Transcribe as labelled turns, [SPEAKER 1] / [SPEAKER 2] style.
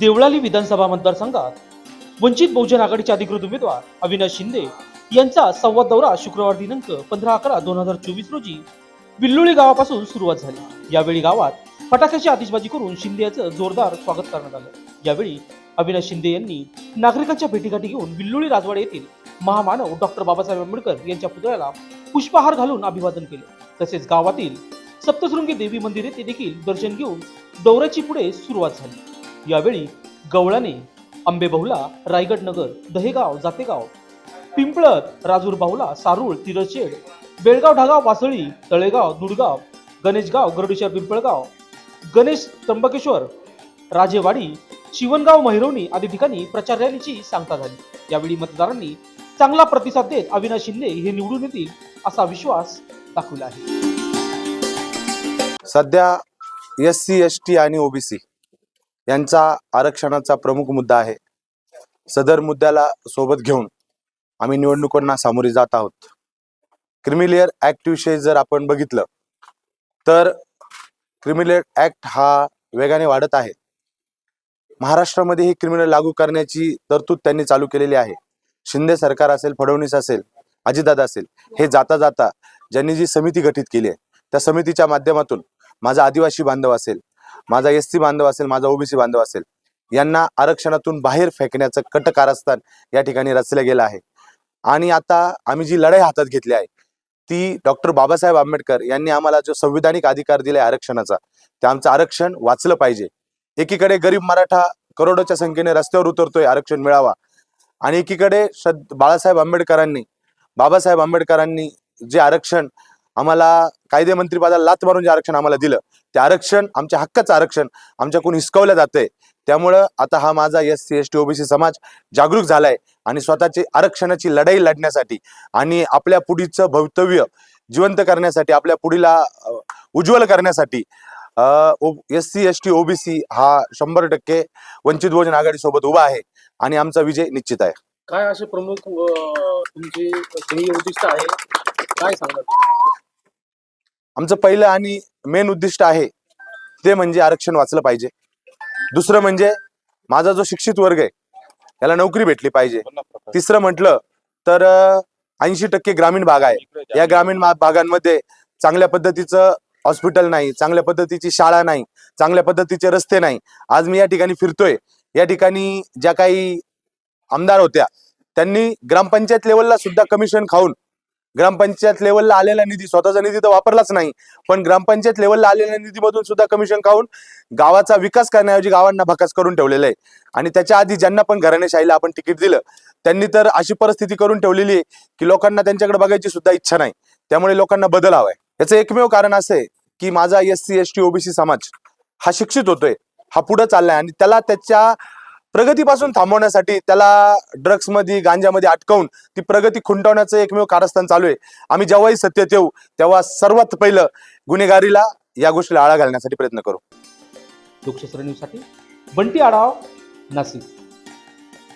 [SPEAKER 1] देवळाली विधानसभा मतदारसंघात वंचित बहुजन आघाडीचे अधिकृत उमेदवार अविनाश शिंदे यांचा संवाद दौरा शुक्रवार दिनांक पंधरा अकरा दोन हजार चोवीस रोजी विल्लोळी गावापासून सुरुवात झाली. यावेळी गावात फटाक्याची आतिषबाजी करून शिंदे यांचं जोरदार स्वागत करण्यात आलं. यावेळी अविनाश शिंदे यांनी नागरिकांच्या भेटीगाठी घेऊन विल्लोळी राजवाडे येथील महामानव डॉक्टर बाबासाहेब आंबेडकर यांच्या पुतळ्याला पुष्पहार घालून अभिवादन केले. तसेच गावातील सप्तशृंगी देवी मंदिर येथे देखील दर्शन घेऊन दौऱ्याची पुढे सुरुवात झाली. यावेळी गवळाने आंबेभाऊला रायगडनगर रायगड नगर दहेगाव जातेगाव पिंपळत राजूर बाहुला सारूळ तिरशेड बेळगाव ढागाव वासळी तळेगाव दुडगाव गणेशगाव गरुडेश्वर पिंपळगाव गणेश त्र्यंबकेश्वर राजेवाडी शिवणगाव महिरवणी आदी ठिकाणी प्रचार रॅलीची सांगता झाली. यावेळी मतदारांनी चांगला प्रतिसाद देत अविनाश शिंदे हे निवडून येतील असा विश्वास दाखवला आहे.
[SPEAKER 2] सध्या एस सी एस टी आणि ओबीसी यांचा आरक्षणाचा प्रमुख मुद्दा आहे. सदर मुद्द्याला सोबत घेऊन आम्ही निवडणुकांना सामोरे जात आहोत. क्रिमिलियर ऍक्ट विषयी जर आपण बघितलं तर क्रिमिलियर ऍक्ट हा वेगाने वाढत आहे. महाराष्ट्रामध्ये ही क्रिमिनल लागू करण्याची तरतूद त्यांनी चालू केलेली आहे. शिंदे सरकार असेल फडणवीस असेल अजितदादा असेल हे जाता जाता ज्यांनी जी समिती गठीत केली आहे त्या समितीच्या माध्यमातून माझा आदिवासी बांधव असेल माझा एस सी बांधव असेल माझा ओबीसी बांधव असेल यांना आरक्षणातून बाहेर फेकण्याचं कट कारस्थान या ठिकाणी रचलं गेलं आहे. आणि आता आम्ही जी लढाई हातात घेतली आहे ती डॉक्टर बाबासाहेब आंबेडकर यांनी आम्हाला जो संविधानिक अधिकार दिलाय आरक्षणाचा ते आमचं आरक्षण वाचलं पाहिजे. एकीकडे गरीब मराठा करोडोच्या संख्येने रस्त्यावर उतरतोय आरक्षण मिळावा आणि एकीकडे श्रद्धा बाळासाहेब आंबेडकरांनी बाबासाहेब आंबेडकरांनी जे आरक्षण आम्हाला कायदे मंत्रिपदाला लात मारून जे आरक्षण आम्हाला दिलं ते आरक्षण आमच्या हक्काचं आरक्षण आमच्याकडून हिसकवलं जातंय. त्यामुळं आता हा माझा S C S T OBC समाज जागरूक झालाय आणि स्वतःची आरक्षणाची लढाई लढण्यासाठी आणि आपल्या पुढीचं भवितव्य जिवंत करण्यासाठी आपल्या पुढीला उज्ज्वल करण्यासाठी S C S T OBC हा शंभर टक्के वंचित बहुजन आघाडी सोबत उभा आहे आणि आमचा विजय निश्चित आहे.
[SPEAKER 3] काय असे प्रमुख तुमचे ध्येय उद्दिष्ट आहे काय सांगा
[SPEAKER 2] आमचं पहिलं आणि मेन उद्दिष्ट आहे ते म्हणजे आरक्षण वाचलं पाहिजे. दुसरं म्हणजे माझा जो शिक्षित वर्ग आहे त्याला नोकरी भेटली पाहिजे. तिसरं म्हटलं तर ऐंशी टक्के ग्रामीण भाग आहे. या ग्रामीण भागांमध्ये चांगल्या पद्धतीचं हॉस्पिटल नाही चांगल्या पद्धतीची शाळा नाही चांगल्या पद्धतीचे रस्ते नाही. आज मी या ठिकाणी फिरतोय. या ठिकाणी ज्या काही आमदार होत्या त्यांनी ग्रामपंचायत लेवलला सुद्धा कमिशन खाऊन ग्रामपंचायत लेवलला आलेला निधी स्वतःचा निधी तर वापरलाच नाही पण ग्रामपंचायत लेवलला आलेल्या निधीमधून सुद्धा कमिशन खाऊन गावाचा विकास करण्याऐवजी गावांना भकास करून ठेवलेला आहे. आणि त्याच्या आधी ज्यांना पण घराणेशाहीला आपण तिकीट दिलं त्यांनी तर अशी परिस्थिती करून ठेवलेली आहे की लोकांना त्यांच्याकडे बघायची सुद्धा इच्छा नाही. त्यामुळे लोकांना बदल हवाय. याचं एकमेव कारण असं आहे की माझा S C S T OBC समाज हा शिक्षित होतोय हा पुढे चाललाय आणि त्याला त्याच्या प्रगतीपासून थांबवण्यासाठी त्याला ड्रग्समध्ये गांजामध्ये अटकवून ती प्रगती खुंटवण्याचं एकमेव कारस्थान चालू आहे. आम्ही जेव्हाही सत्तेत येऊ तेव्हा सर्वात पहिलं गुन्हेगारीला या गोष्टीला आळा घालण्यासाठी प्रयत्न करू.
[SPEAKER 1] लोकशास्त्र न्यूजसाठी बंटी आढाव नाशिक.